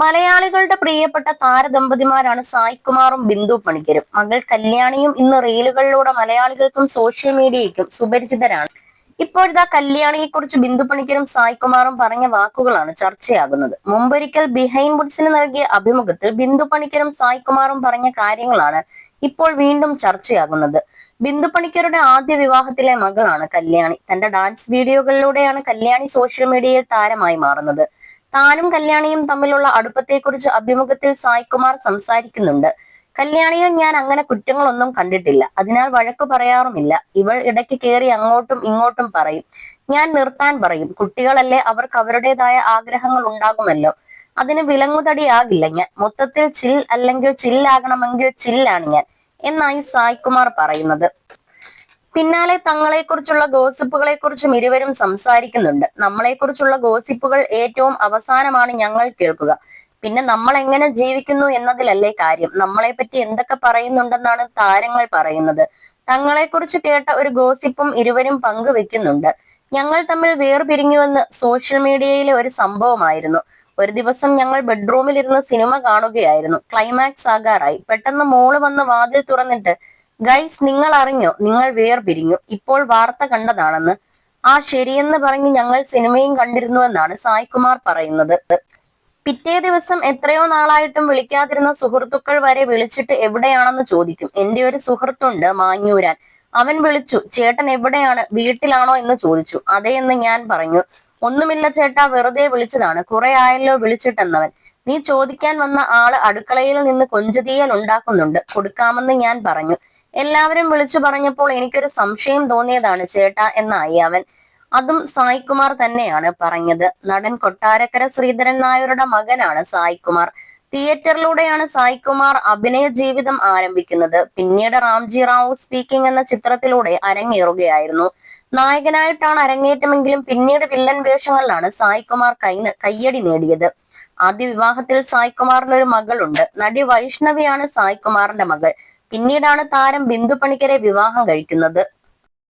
മലയാളികളുടെ പ്രിയപ്പെട്ട താരദമ്പതിമാരാണ് സായ്കുമാറും ബിന്ദു പണിക്കരും. മകൾ കല്യാണിയും ഇന്ന് റീലുകളിലൂടെ മലയാളികൾക്കും സോഷ്യൽ മീഡിയയ്ക്കും സുപരിചിതരാണ്. ഇപ്പോഴത്തെ കല്യാണിയെ കുറിച്ച് ബിന്ദു പണിക്കരും സായ്കുമാറും പറഞ്ഞ വാക്കുകളാണ് ചർച്ചയാകുന്നത്. മുമ്പൊരിക്കൽ ബിഹൈൻഡ് വുഡ്സിന് നൽകിയ അഭിമുഖത്തിൽ ബിന്ദു പണിക്കരും സായ്കുമാറും പറഞ്ഞ കാര്യങ്ങളാണ് ഇപ്പോൾ വീണ്ടും ചർച്ചയാകുന്നത്. ബിന്ദു പണിക്കരുടെ ആദ്യ വിവാഹത്തിലെ മകളാണ് കല്യാണി. തന്റെ ഡാൻസ് വീഡിയോകളിലൂടെയാണ് കല്യാണി സോഷ്യൽ മീഡിയയിൽ താരമായി മാറുന്നത്. താനും കല്യാണിയും തമ്മിലുള്ള അടുപ്പത്തെക്കുറിച്ച് അഭിമുഖത്തിൽ സായ്കുമാർ സംസാരിക്കുന്നുണ്ട്. കല്യാണിയിൽ ഞാൻ അങ്ങനെ കുറ്റങ്ങളൊന്നും കണ്ടിട്ടില്ല. അതിനാൽ വഴക്ക് പറയാറുമില്ല. ഇവൾ ഇടയ്ക്ക് കയറി അങ്ങോട്ടും ഇങ്ങോട്ടും പറയും. ഞാൻ നിർത്താൻ പറയും. കുട്ടികളല്ലേ അവർക്ക് അവരുടേതായ ആഗ്രഹങ്ങൾ ഉണ്ടാകുമല്ലോ. അതിന് വിലങ്ങുതടിയാകില്ല ഞാൻ. മൊത്തത്തിൽ ചിൽ അല്ലെങ്കിൽ ചില്ലാകണമെങ്കിൽ ചില്ലാണ് ഞാൻ എന്നായി സായ്കുമാർ പറയുന്നത്. പിന്നാലെ തങ്ങളെക്കുറിച്ചുള്ള ഗോസിപ്പുകളെ കുറിച്ചും ഇരുവരും സംസാരിക്കുന്നുണ്ട്. നമ്മളെക്കുറിച്ചുള്ള ഗോസിപ്പുകൾ ഏറ്റവും അവസാനമാണ് ഞങ്ങൾ കേൾക്കുക. പിന്നെ നമ്മൾ എങ്ങനെ ജീവിക്കുന്നു എന്നതിലല്ലേ കാര്യം. നമ്മളെ പറ്റി എന്തൊക്കെ പറയുന്നുണ്ടെന്നാണ് താരങ്ങൾ പറയുന്നത്. തങ്ങളെക്കുറിച്ച് കേട്ട ഒരു ഗോസിപ്പും ഇരുവരും പങ്കുവെക്കുന്നുണ്ട്. ഞങ്ങൾ തമ്മിൽ വേർപിരിഞ്ഞുവെന്ന് സോഷ്യൽ മീഡിയയിലെ ഒരു സംഭവമായിരുന്നു. ഒരു ദിവസം ഞങ്ങൾ ബെഡ്റൂമിൽ ഇരുന്ന് സിനിമ കാണുകയായിരുന്നു. ക്ലൈമാക്സ് ആകാറായി. പെട്ടെന്ന് മോൾ വന്ന് വാതിൽ തുറന്നിട്ട് ഗൈസ് നിങ്ങൾ അറിഞ്ഞോ? നിങ്ങൾ വേർപിരിഞ്ഞു. ഇപ്പോൾ വാർത്ത കണ്ടതാണെന്ന്. ആ ശരിയെന്ന് പറഞ്ഞ് ഞങ്ങൾ സിനിമയും കണ്ടിരുന്നുവെന്നാണ് സായ്കുമാർ പറയുന്നത്. പിറ്റേ ദിവസം എത്രയോ നാളായിട്ടും വിളിക്കാതിരുന്ന സുഹൃത്തുക്കൾ വരെ വിളിച്ചിട്ട് എവിടെയാണെന്ന് ചോദിക്കും. എന്റെ ഒരു സുഹൃത്തുണ്ട് മാഞ്ഞൂരാൻ. അവൻ വിളിച്ചു ചേട്ടൻ എവിടെയാണ്? വീട്ടിലാണോ? എന്ന് ചോദിച്ചു. അതെ എന്ന് ഞാൻ പറഞ്ഞു. ഒന്നുമില്ല ചേട്ടാ വെറുതെ വിളിച്ചതാണ്. കുറെ ആയല്ലോ വിളിച്ചിട്ടെന്നവൻ. നീ ചോദിക്കാൻ വന്ന ആൾ അടുക്കളയിൽ നിന്ന് കൊഞ്ചുതീയൽ ഉണ്ടാക്കുന്നുണ്ട്. കൊടുക്കാമെന്ന് ഞാൻ പറഞ്ഞു. എല്ലാവരും വിളിച്ചു പറഞ്ഞപ്പോൾ എനിക്കൊരു സംശയം തോന്നിയതാണ് ചേട്ട എന്നായി അവൻ അതും സായ്കുമാർ തന്നെയാണ് പറഞ്ഞത്. നടൻ കൊട്ടാരക്കര ശ്രീധരൻ നായരുടെ മകനാണ് സായ്കുമാർ. തിയേറ്ററിലൂടെയാണ് സായ്കുമാർ അഭിനയ ജീവിതം ആരംഭിക്കുന്നത്. പിന്നീട് റാംജി റാവു സ്പീക്കിംഗ് എന്ന ചിത്രത്തിലൂടെ അരങ്ങേറുകയായിരുന്നു. നായകനായിട്ടാണ് അരങ്ങേറ്റമെങ്കിലും പിന്നീട് വില്ലൻ വേഷങ്ങളിലാണ് സായ്കുമാർ കൈ കയ്യടി നേടിയത്. ആദ്യ വിവാഹത്തിൽ സായ്കുമാറിന് ഒരു മകളുണ്ട്. നടി വൈഷ്ണവിയാണ് സായ്കുമാറിന്റെ മകൾ. പിന്നീടാണ് താരം ബിന്ദു പണിക്കരെ വിവാഹം കഴിക്കുന്നത്.